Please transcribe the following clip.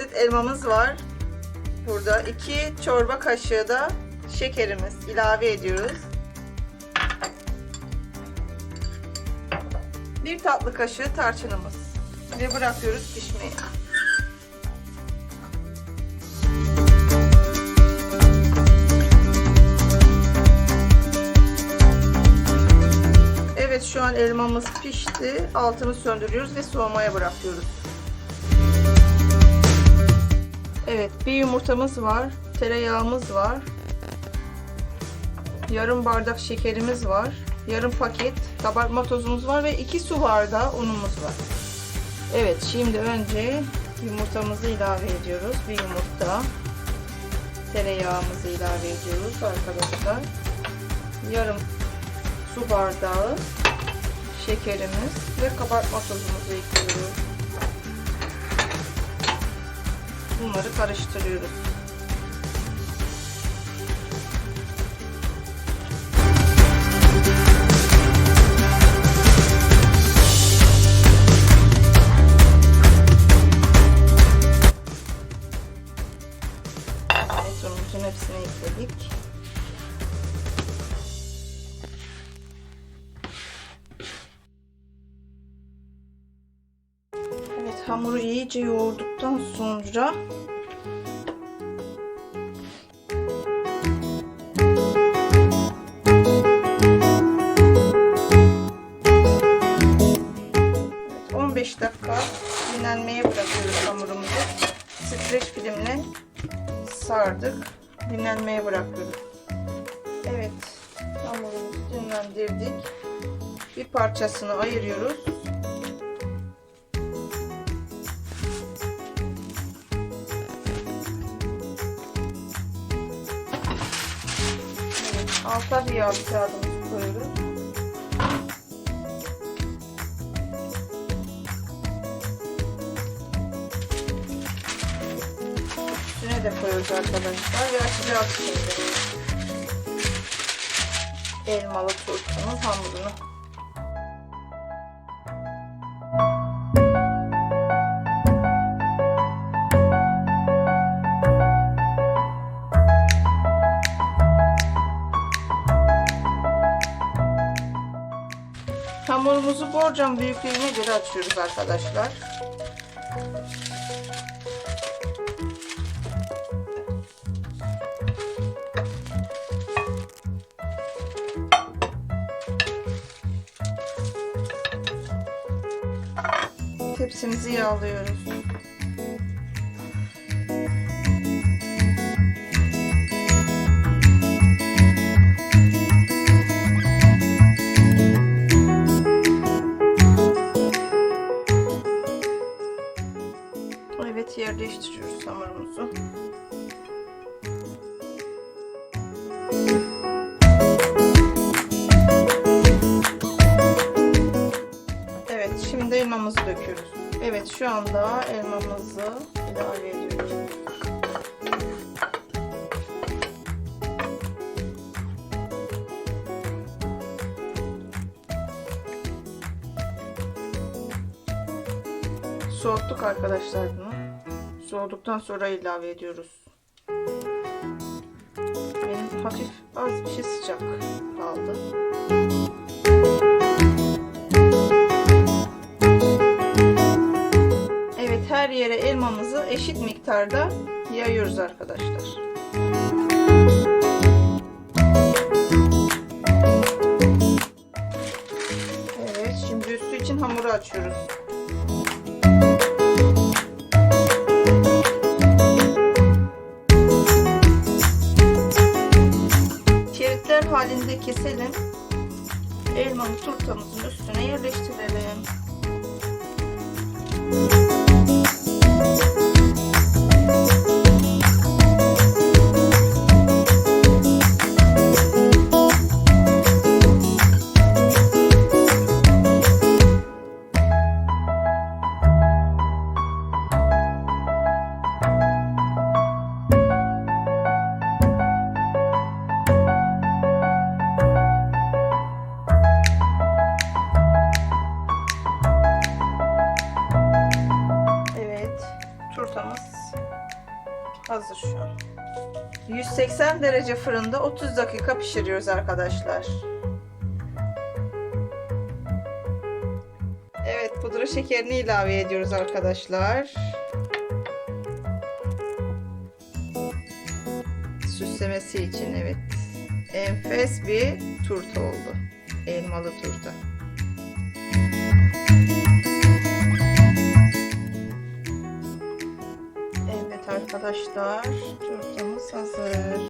adet elmamız var. Burada 2 çorba kaşığı da şekerimiz ilave ediyoruz. 1 tatlı kaşığı tarçınımız ve bırakıyoruz pişmeye. Evet şu an elmamız pişti. Altını söndürüyoruz ve soğumaya bırakıyoruz. Evet bir yumurtamız var. Tereyağımız var. Yarım bardak şekerimiz var. Yarım paket kabartma tozumuz var ve 2 su bardağı unumuz var. Evet şimdi önce yumurtamızı ilave ediyoruz. Bir yumurta. Tereyağımızı ilave ediyoruz arkadaşlar. Yarım su bardağı şekerimiz ve kabartma tozumuzu ekliyoruz. Bunları karıştırıyoruz. Hamuru iyice yoğurduktan sonra Evet, 15 dakika dinlenmeye bırakıyoruz hamurumuzu. Streç filmle sardık. Dinlenmeye bırakıyoruz. Evet hamurumuzu dinlendirdik. Bir parçasını ayırıyoruz. Alta bir yağlı kağıdımızı koyuyoruz. Üstüne de koyuyoruz arkadaşlar ve açacağız şimdi. Elmalı turşunun hamurunu. Hamurumuzu borcam büyüklüğüne göre açıyoruz arkadaşlar. Tepsimizi yağlıyoruz. Hamurumuzu. Evet şimdi elmamızı döküyoruz. Evet şu anda elmamızı ilave ediyoruz. Soğuttuk arkadaşlar bunu. Soğuduktan sonra ilave ediyoruz. Benim hafif az bir şey sıcak kaldı. Evet her yere elmamızı eşit miktarda yayıyoruz arkadaşlar. Evet şimdi üstü için hamuru açıyoruz. Halinde keselim. Elmalı turtamızın üstüne yerleştirelim. 180 derece fırında 30 dakika pişiriyoruz arkadaşlar. Evet pudra şekerini ilave ediyoruz arkadaşlar. Süslemesi için evet. Enfes bir turta oldu. Elmalı turta. Arkadaşlar turtamız hazır.